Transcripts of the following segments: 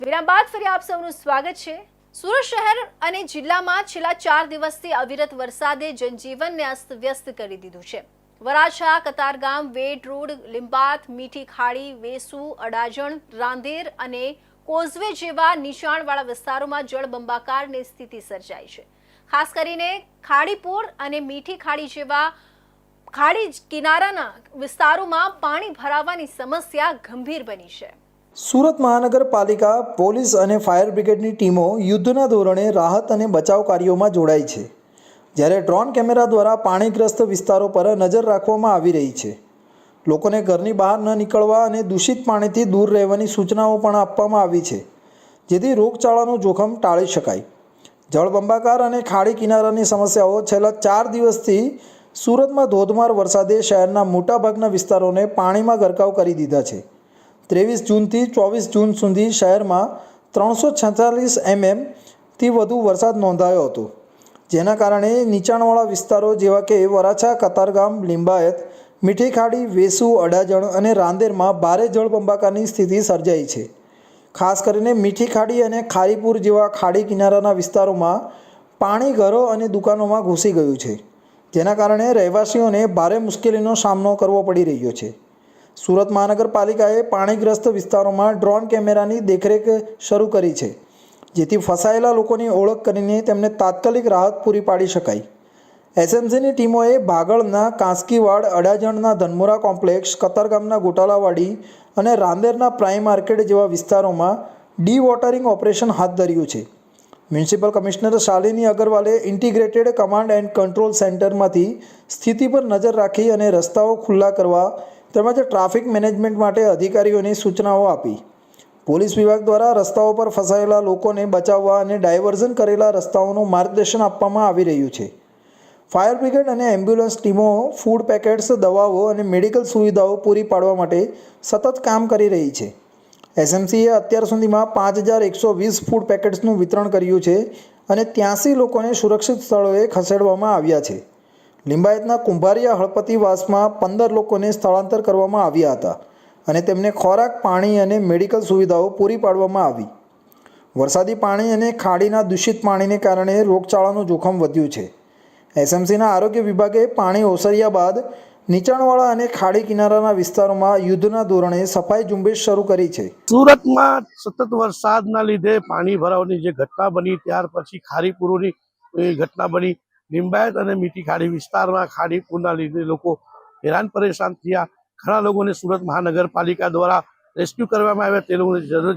વિરામ બાદ ફરી આપ સૌનું સ્વાગત છે. સુરત શહેર અને જિલ્લામાં છેલ્લા ચાર દિવસથી અવિરત વરસાદે જનજીવનને અસ્તવ્યસ્ત કરી દીધું છે. વરાછા, કતારગામ વેડ રોડ લિંબાત મીઠી ખાડી, વેસુ, અડાજણ, રાંદેર અને કોઝવે જેવા નીચાણવાળા વિસ્તારોમાં જળબંબાકારની સ્થિતિ સર્જાઈ છે. ખાસ કરીને ખાડીપુર અને મીઠી ખાડી જેવા ખાડી કિનારાના વિસ્તારોમાં પાણી ભરાવાની સમસ્યા ગંભીર બની છે. સુરત મહાનગરપાલિકા, પોલીસ અને ફાયર બ્રિગેડની ટીમો યુદ્ધના ધોરણે રાહત અને બચાવ કાર્યોમાં જોડાઈ છે. જ્યારે ડ્રોન કેમેરા દ્વારા પાણીગ્રસ્ત વિસ્તારો પર નજર રાખવામાં આવી રહી છે. લોકોને ઘરની બહાર ન નીકળવા અને દૂષિત પાણીથી દૂર રહેવાની સૂચનાઓ પણ આપવામાં આવી છે, જેથી રોગચાળાનું જોખમ ટાળી શકાય. જળબંબાકાર અને ખાડી કિનારાની સમસ્યાઓ છેલ્લા ચાર દિવસથી સુરતમાં ધોધમાર વરસાદે શહેરના મોટાભાગના વિસ્તારોને પાણીમાં ગરકાવ કરી દીધા છે. ત્રેવીસ જૂનથી ચોવીસ જૂન સુધી શહેરમાં ત્રણસો છેતાલીસ એમએમથી વધુ વરસાદ નોંધાયો હતો, જેના કારણે નીચાણવાળા વિસ્તારો જેવા કે વરાછા, કતારગામ, લિંબાયત મીઠી ખાડી વેસુ, અડાજણ અને રાંદેરમાં ભારે જળબંબાકારની સ્થિતિ સર્જાઈ છે. ખાસ કરીને મીઠી ખાડી અને ખારીપુર જેવા ખાડી કિનારાના વિસ્તારોમાં પાણી ઘરો અને દુકાનોમાં ઘૂસી ગયું છે, જેના કારણે રહેવાસીઓને ભારે મુશ્કેલીનો સામનો કરવો પડી રહ્યો છે. સુરત મહાનગરપાલિકાએ પાણીગ્રસ્ત વિસ્તારોમાં ડ્રોન કેમેરાની દેખરેખ શરૂ કરી છે, જેથી ફસાયેલા લોકોની ઓળખ કરીને તેમને તાત્કાલિક રાહત પૂરી પાડી શકાય. એસએમસીની ટીમોએ ભાગળના કાંસકીવાડ, અડાજણના ધનમુરા કોમ્પ્લેક્ષ કતારગામના ગોટાલાવાડી અને રાંદેરના પ્રાઇમ માર્કેટ જેવા વિસ્તારોમાં ડી વોટરિંગ ઓપરેશન હાથ ધર્યું છે. મ્યુનિસિપલ કમિશનર શાલિની અગરવાલે ઇન્ટિગ્રેટેડ કમાન્ડ એન્ડ કંટ્રોલ સેન્ટરમાંથી સ્થિતિ પર નજર રાખી અને રસ્તાઓ ખુલ્લા કરવા તેમજ ટ્રાફિક મેનેજમેન્ટ માટે અધિકારીઓને સૂચનાઓ આપી. પોલીસ વિભાગ દ્વારા રસ્તાઓ પર ફસાયેલા લોકોને બચાવવા અને ડાયવર્ઝન કરેલા રસ્તાઓનું માર્ગદર્શન આપવામાં આવી રહ્યું છે. ફાયર બ્રિગેડ અને એમ્બ્યુલન્સ ટીમો ફૂડ પેકેટ્સ, દવાઓ અને મેડિકલ સુવિધાઓ પૂરી પાડવા માટે સતત કામ કરી રહી છે. એસએમસીએ અત્યાર સુધીમાં પાંચ હજાર એકસો વીસ ફૂડ પેકેટ્સનું વિતરણ કર્યું છે અને ત્યાંસી લોકોને સુરક્ષિત સ્થળોએ ખસેડવામાં આવ્યા છે. લિંબાયતના કુંભારિયા હળપતિવાસમાં પંદર લોકોને સ્થળાંતર કરવામાં આવ્યા હતા અને તેમને ખોરાક, પાણી અને મેડિકલ સુવિધાઓ પૂરી પાડવામાં આવી. વરસાદી પાણી અને ખાડીના દૂષિત પાણીને કારણે રોગચાળાનું જોખમ વધ્યું છે. એસએમસીના આરોગ્ય વિભાગે પાણી ઓસર્યા બાદ નીચાણવાળા અને ખાડી કિનારાના વિસ્તારોમાં યુદ્ધના ધોરણે સફાઈ ઝુંબેશ શરૂ કરી છે. સુરતમાં સતત વરસાદના લીધે પાણી ભરાવાની જે ઘટના બની, ત્યાર પછી ખારીપુરોની ઘટના બની. લિંબાયત અને મીઠી ખાડી વિસ્તારમાં ખાડી પૂરના લીધે લોકો હેરાન પરેશાન થયા. ઘણા લોકોને સુરત મહાનગરપાલિકા દ્વારા રેસ્ક્યુ કરવામાં આવ્યા. તે લોકોને જરૂર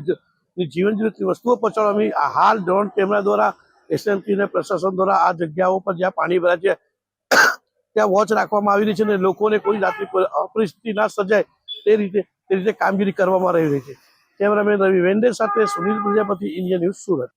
જીવન જરૂરતની વસ્તુઓ પહોંચાડવામાં હાલ ડ્રોન કેમેરા દ્વારા એસએમસી અને પ્રશાસન દ્વારા આ જગ્યાઓ પર જ્યાં પાણી ભરાય છે, ત્યાં વોચ રાખવામાં આવી રહી છે અને લોકોને કોઈ જાતની અપરિસ્થિતિ ના સર્જાય તે રીતે તે રીતે કામગીરી કરવામાં આવી રહી છે. કેમેરામેન રવિ વેન્ડે સાથે સુનિલ પ્રજાપતિ, ઇન્ડિયા ન્યૂઝ સુરત.